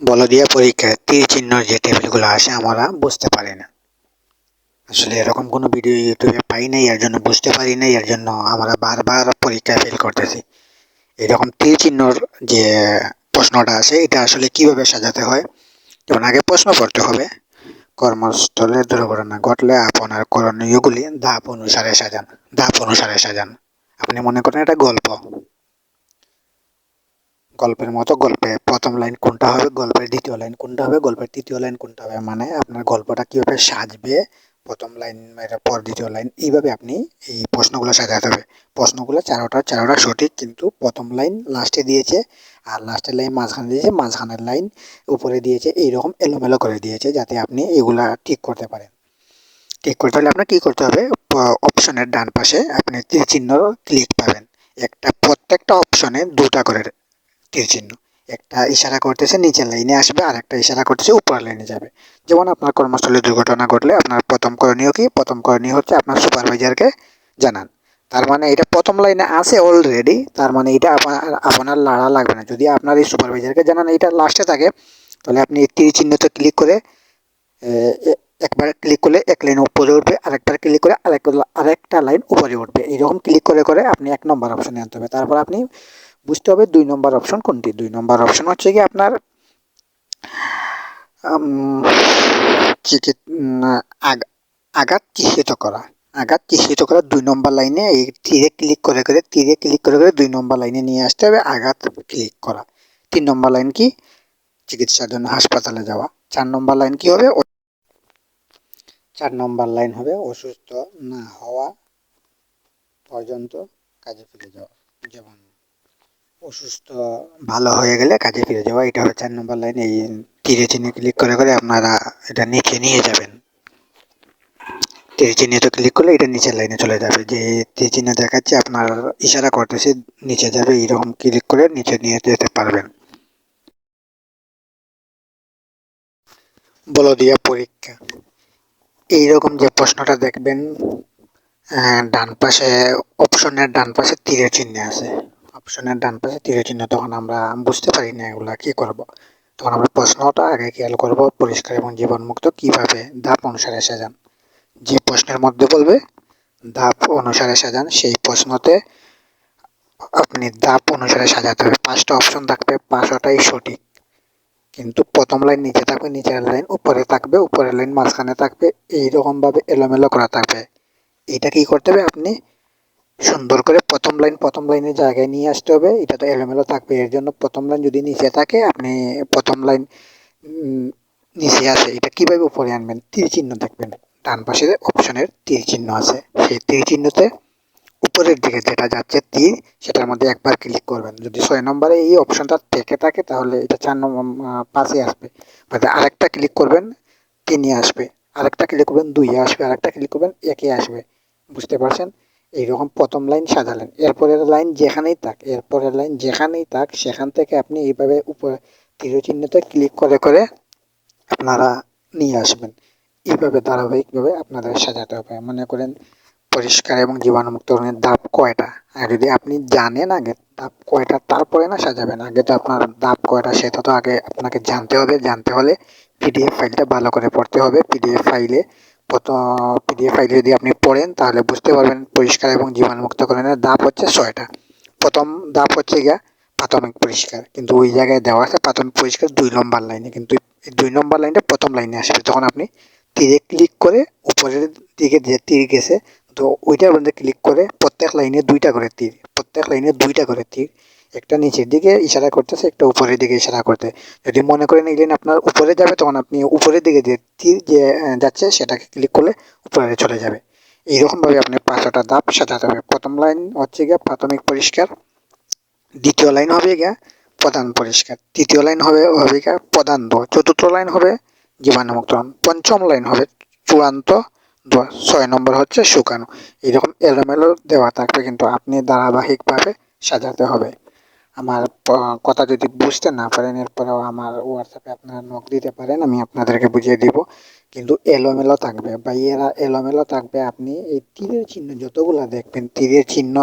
বলদিয়া পরীক্ষায় তীর চিহ্ন যে টেবিলগুলো আসে, আমরা বুঝতে পারি না। আসলে এরকম কোনো ভিডিও ইউটিউবে পাই নাই, এর জন্য বুঝতে পারি না এর জন্য আমরা বারবার পরীক্ষায় ফেল করতেছি। এরকম তীর চিহ্নর যে প্রশ্নটা আছে এটা আসলে কীভাবে সাজাতে হয়? যেমন আগে প্রশ্ন পড়তে হবে কর্মস্থলে দুর্ঘটনা ঘটলে আপনার করণীয়গুলি ধাপ অনুসারে সাজান, ধাপ অনুসারে সাজান। আপনি মনে করেন এটা গল্প? গল্পের মতো গল্পে প্রথম লাইন কোনটা হবে, গল্পের দ্বিতীয় লাইন কোনটা হবে, গল্পের তৃতীয় লাইন কোনটা হবে মানে আপনার গল্পটা কীভাবে সাজবে, প্রথম লাইন এর পর দ্বিতীয় লাইন, এইভাবে আপনি এই প্রশ্নগুলো সাজাতে হবে। প্রশ্নগুলো চারোটা চারোটা সঠিক, কিন্তু প্রথম লাইন লাস্টে দিয়েছে, আর লাস্টের লাইন মাঝখানে দিয়েছে, মাঝখানের লাইন উপরে দিয়েছে, এইরকম এলোমেলো করে দিয়েছে, যাতে আপনি এগুলা ঠিক করতে পারেন। ঠিক করতে হলে আপনার কী করতে হবে অপশনের ডান পাশে আপনি চিহ্ন ক্লিক পাবেন। একটা, প্রত্যেকটা অপশনে দুটা করে তীর চিহ্ন? একটা ইশারা করতেছে, নিচের লাইনে আসবে আর একটা ইশারা করতেছে, উপরের লাইনে যাবে। যেমন আপনার কর্মস্থলে দুর্ঘটনা ঘটলে আপনার প্রথম করণীয় কি? প্রথম করণীয় হচ্ছে আপনার সুপারভাইজারকে জানান। তার মানে এটা প্রথম লাইনে আছে অলরেডি তার মানে এটা আপনার আপনার লাড়া লাগবে না। যদি আপনার এই সুপারভাইজারকে জানান এটা লাস্টে থাকে, তাহলে আপনি তীর চিহ্নতে ক্লিক করে একবার ক্লিক করলে এক লাইন উপরে উঠবে, আরেকবার ক্লিক করে আরেক, আরেকটা লাইন উপরে উঠবে। এইরকম ক্লিক করে করে আপনি এক নম্বর অপশনে আনতে হবে। তারপর আপনি বুঝতে হবে দুই নম্বর অপশন কোনটি? দুই নম্বর অপশন হচ্ছে কি আপনার আঘাত চিহ্নিত করা। আঘাত চিহ্নিত করা দুই নম্বর লাইনে এই তীরে ক্লিক করে করে, তীরে ক্লিক করে করে দুই নম্বর লাইনে নিয়ে আসতে হবে, আঘাত ক্লিক করা। তিন নম্বর লাইন কি? চিকিৎসার জন্য হাসপাতালে যাওয়া। চার নম্বর লাইন কি হবে? চার নম্বর লাইন হবে অসুস্থ না হওয়া পর্যন্ত কাজে ফিরে যাওয়া, যেমন অসুস্থ, ভালো হয়ে গেলে কাজে ফিরে যাওয়া, এটা হবে চার নম্বর লাইন এই তীরে চিহ্নে ক্লিক করে করে আপনারা এটা নিচে নিয়ে যাবেন। তীর চিহ্নিত ক্লিক করলে এটা নিচের লাইনে চলে যাবে। যে তীর চিহ্ন দেখাচ্ছে, আপনার ইশারা করতেছে, নিচে যাবে এইরকম ক্লিক করে নিচে নিয়ে যেতে পারবেন। বলদিয়া পরীক্ষা। এইরকম যে প্রশ্নটা দেখবেন ডান পাশে অপশনের ডান পাশে তীরের চিহ্ন আছে। অপশনের ডান পাশে তীরের চিহ্ন, তখন আমরা বুঝতে পারি না এগুলা কি করব। তখন আমরা প্রশ্নটা আগে খেয়াল করব, পরিষ্কার এবং জীবনমুক্ত কীভাবে ধাপ অনুসারে সাজান। যে প্রশ্নের মধ্যে বলবে, ধাপ অনুসারে সাজান, সেই প্রশ্নতে আপনি ধাপ অনুসারে সাজাতে হবে। পাঁচটা অপশন থাকবে, পাঁচটাই সঠিক। কিন্তু প্রথম লাইন নিচে থাকবে, নিচের লাইন উপরে থাকবে, উপরের লাইন মাঝখানে থাকবে, এইরকমভাবে এলোমেলো করা থাকবে। এটা কি করতে হবে আপনি সুন্দর করে প্রথম লাইন, প্রথম লাইনের জায়গায় নিয়ে আসতে হবে। এটা তো এলোমেলো থাকবে। এর জন্য প্রথম লাইন যদি নিচে থাকে, আপনি প্রথম লাইন নিচে আসে। এটা কীভাবে উপরে আনবেন? তীর চিহ্ন দেখবেন। ডান পাশে অপশনের তীর চিহ্ন আছে। সেই তীর চিহ্নতে উপরের দিকে যেটা যাচ্ছে তীর, সেটার মধ্যে একবার ক্লিক করবেন। যদি ছয় নম্বরে এই অপশনটা থেকে থাকে, তাহলে এটা চার নম্বর পাঁচে আসবে। আরেকটা ক্লিক করবেন, তিনে আসবে। আরেকটা ক্লিক করবেন, দুইয়ে আসবে। আরেকটা ক্লিক করবেন, একে আসবে। বুঝতে পারছেন? এইরকম প্রথম লাইন সাজালেন এরপরের লাইন যেখানেই থাক, এরপরের লাইন যেখানেই থাক, সেখান থেকে আপনি এইভাবে উপরে তীরচিহ্নতে ক্লিক করে করে আপনারা নিয়ে আসবেন। এইভাবে, ধারাবাহিকভাবে আপনাদের সাজাতে হবে। মনে করেন পরিষ্কার এবং জীবাণুমুক্ত ধাপ কয়টা? আর যদি আপনি জানেন আগে, ধাপ কয়টা তারপরে না সাজাবেন। আগে তো আপনার ধাপ কয়টা সেটা তো আগে আপনাকে জানতে হবে। জানতে হলে পিডিএফ ফাইলটা ভালো করে পড়তে হবে। পিডিএফ ফাইলে পিডিএফ ফাইলে যদি আপনি পড়েন, তাহলে বুঝতে পারবেন পরিষ্কার এবং জীবাণুমুক্তকরণের ধাপ হচ্ছে ছয়টা। প্রথম ধাপ হচ্ছে গিয়া প্রাথমিক পরিষ্কার। কিন্তু ওই জায়গায় দেওয়া আছে প্রাথমিক পরিষ্কার দুই নম্বর লাইনে। কিন্তু এই দুই নম্বর লাইনটা প্রথম লাইনে আসবে। তখন আপনি তীরে ক্লিক করে উপরের দিকে যে তীর গেছে, তো ওইটার মধ্যে ক্লিক করে প্রত্যেক লাইনে দুইটা করে তীর, প্রত্যেক লাইনে দুইটা করে তীর। একটা নিচের দিকে ইশারা করতেছে, একটা উপরের দিকে ইশারা করতে। যদি মনে করেন লাইন আপনার উপরে যাবে, তখন আপনি উপরের দিকে যে তীর যে যাচ্ছে, সেটাকে ক্লিক করলে উপরে চলে যাবে। এইরকমভাবে আপনি পাঁচটা ধাপ সাজাতে হবে। প্রথম লাইন হচ্ছে গিয়ে প্রাথমিক পরিষ্কার, দ্বিতীয় লাইন হবে গিয়া প্রধান পরিষ্কার, তৃতীয় লাইন হবে হবে গিয়া প্রধান দো চতুর্থ লাইন হবে জীবাণুমুক্ত পঞ্চম লাইন হবে চূড়ান্ত ছয় নম্বর হচ্ছে শুকানো। এরকম এলোমেলো দেওয়া থাকবে কিন্তু আপনি ধারাবাহিকভাবে সাজাতে হবে। আমার কথা যদি বুঝতে না পারেন, এরপরেও আমার হোয়াটসঅ্যাপে আপনারা নখ দিতে পারেন, আমি আপনাদেরকে বুঝিয়ে দিব। কিন্তু এলোমেলো থাকবে, বা এরা এলোমেলো থাকবে, আপনি এই তীরের চিহ্ন যতগুলো দেখবেন, তীরের চিহ্ন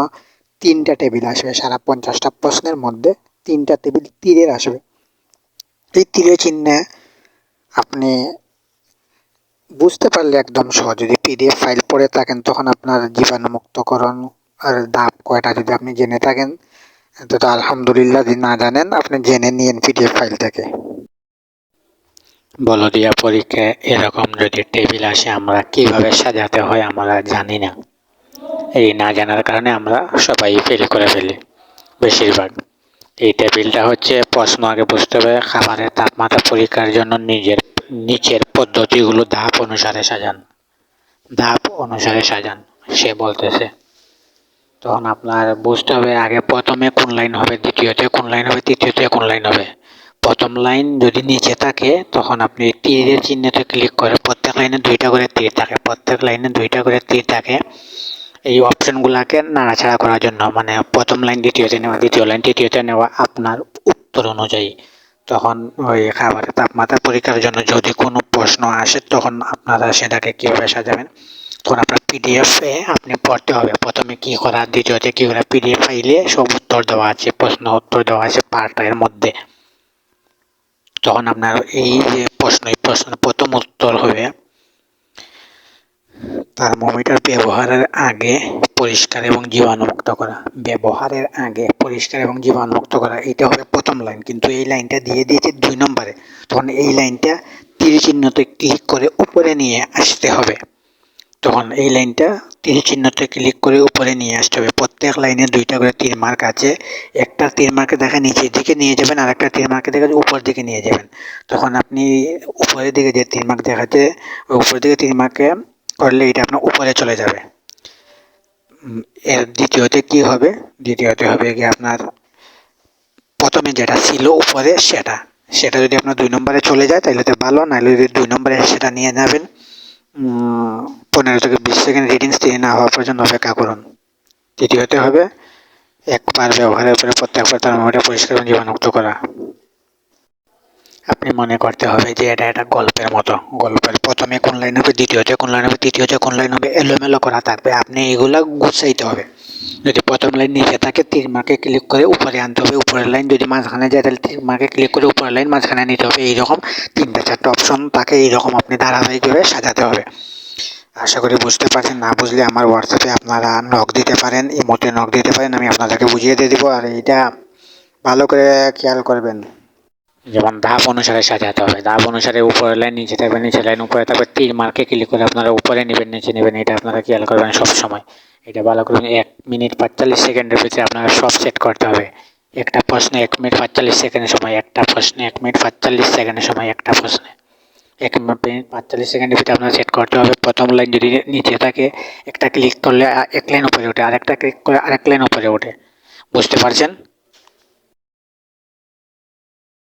তিনটা টেবিল আসবে, সারা পঞ্চাশটা প্রশ্নের মধ্যে তিনটা টেবিল তীরের আসবে। এই তীরে চিহ্নে আপনি বুঝতে পারলে একদম সহজ, যদি পিডিএফ ফাইল পড়ে থাকেন, তখন আপনার জীবাণুমুক্তকরণ আর ধাপ কয়টা, যদি আপনি জেনে থাকেন তো আলহামদুলিল্লাহ না জানেন, আপনি জেনে নিন পিডিএফ ফাইল থেকে বলদিয়া পরীক্ষায় এরকম যদি টেবিল আসে, আমরা কীভাবে সাজাতে হয় আমরা জানি না। এই না জানার কারণে আমরা সবাই ফেল করে ফেলি, বেশিরভাগ। এই টেবিলটা হচ্ছে প্রশ্ন আগে বুঝতে হবে, খাবারের তাপমাত্রা পরীক্ষার জন্য নিজের, নিচের পদ্ধতিগুলো ধাপ অনুসারে সাজান। ধাপ অনুসারে সাজান, সে বলতেছে। তখন আপনার বুঝতে হবে আগে প্রথমে কোন লাইন হবে, দ্বিতীয়তে কোন লাইন হবে, তৃতীয়তে কোন লাইন হবে। প্রথম লাইন যদি নিচে থাকে, তখন আপনি তীরের চিহ্নতে ক্লিক করে প্রত্যেক লাইনে দুইটা করে তীর থাকে। প্রত্যেক লাইনে দুইটা করে তীর থাকে এই অপশনগুলোকে নাড়াচাড়া করার জন্য। মানে প্রথম লাইন দ্বিতীয়তে নেওয়া, দ্বিতীয় লাইন তৃতীয়তে নেওয়া আপনার উত্তর অনুযায়ী। তখন ওই খাবারের তাপমাত্রা পরীক্ষার জন্য যদি কোনো প্রশ্ন আসে, তখন আপনারা সেটাকে কীভাবে সাজাবেন? তখন আপনার পিডিএফ আপনি পড়তে হবে। প্রথমে কি করা, দ্বিতীয়তে কি করা পিডিএফ ফাইলে সব উত্তর দেওয়া আছে, প্রশ্ন উত্তর দেওয়া আছে পার্টের মধ্যে। তখন আপনার এই যে প্রশ্ন, এই প্রশ্নের প্রথম উত্তর হবে থার্মোমিটার ব্যবহারের আগে পরিষ্কার এবং জীবাণুমুক্ত করা। ব্যবহারের আগে পরিষ্কার এবং জীবাণুমুক্ত করা, এটা হবে প্রথম লাইন কিন্তু এই লাইনটা দিয়ে দিয়েছে দুই নম্বরে। তখন এই লাইনটা তীর চিহ্নতে ক্লিক করে উপরে নিয়ে আসতে হবে। তখন এই লাইনটা তীর চিহ্নতে ক্লিক করে উপরে নিয়ে আসতে হবে। প্রত্যেক লাইনে দুইটা করে তীর মার্ক আছে। একটা তীর মার্কে দেখা নিচের দিকে নিয়ে যাবেন আর একটা তীর মার্কে দেখা উপর দিকে নিয়ে যাবেন। তখন আপনি উপরের দিকে যে তীর মার্ক দেখাচ্ছে ওই উপরের দিকে তীর মার্কে করলে এটা আপনার উপরে চলে যাবে। এর দ্বিতীয়তে কি হবে? দ্বিতীয়তে হবে গিয়ে আপনার প্রথমে যেটা ছিল উপরে সেটা। সেটা যদি আপনার দুই নম্বরে চলে যায় তাহলে তো ভালো নাহলে যদি দুই নম্বরে সেটা নিয়ে যাবেন উম, পনেরো থেকে বিশ সেকেন্ড রিডিংস দিয়ে না হওয়া পর্যন্ত অপেক্ষা করুন। তৃতীয়তে হবে একবার ব্যবহারের পরে প্রত্যেকবার তার মোটে পরিষ্কার এবং জীবাণুমুক্ত করা। আপনি মনে করতে হবে যে এটা একটা গল্পের মতো। গল্পের প্রথমে কোন লাইন হবে, দ্বিতীয়তে কোন লাইন হবে, তৃতীয়তে কোন লাইন হবে, এলোমেলো করা থাকবে। আপনি এগুলা গুছাইতে হবে। যদি প্রথম লাইন নিচে থাকে, তিন মার্কে ক্লিক করে উপরে আনতে হবে। উপরের লাইন যদি মাঝখানে যায়, তাহলে তিন মার্কে ক্লিক করে উপরের লাইন মাঝখানে নিতে হবে। এইরকম তিনটা চারটা অপশন তাকে এইরকম আপনি ধারাবাহিকভাবে সাজাতে হবে। আশা করি বুঝতে পারছেন। না বুঝলে আমার হোয়াটসঅ্যাপে আপনারা নক দিতে পারেন ইমোতে নক দিতে পারেন, আমি আপনাদেরকে বুঝিয়ে দিয়ে দেবো। আর এইটা ভালো করে খেয়াল করবেন। যেমন ধাপ অনুসারে সাজাতে হবে। ধাপ অনুসারে উপরের লাইন, নিচে থাকবে নিচে লাইন, উপরে থাকবে তীর মার্কে ক্লিক করে আপনারা উপরে নেবেন, নিচে নেবেন, এটা আপনারা খেয়াল করবেন সব সময় এটা ভালো করে এক মিনিট পাঁচচল্লিশ সেকেন্ডের ভিতরে আপনার সব সেট করতে হবে। একটা প্রশ্নে এক মিনিট পাঁচচল্লিশ সেকেন্ডের সময়, একটা প্রশ্নে এক মিনিট পাঁচচল্লিশ সেকেন্ডের সময়, একটা প্রশ্নে এক মিনিট পাঁচচল্লিশ সেকেন্ডের ভিতরে আপনার সেট করতে হবে। প্রথম লাইন যদি নিচে থাকে, একটা ক্লিক করলে এক লাইন উপরে ওঠে, আরেকটা ক্লিক করে আরেক লাইন উপরে ওঠে। বুঝতে পারছেন?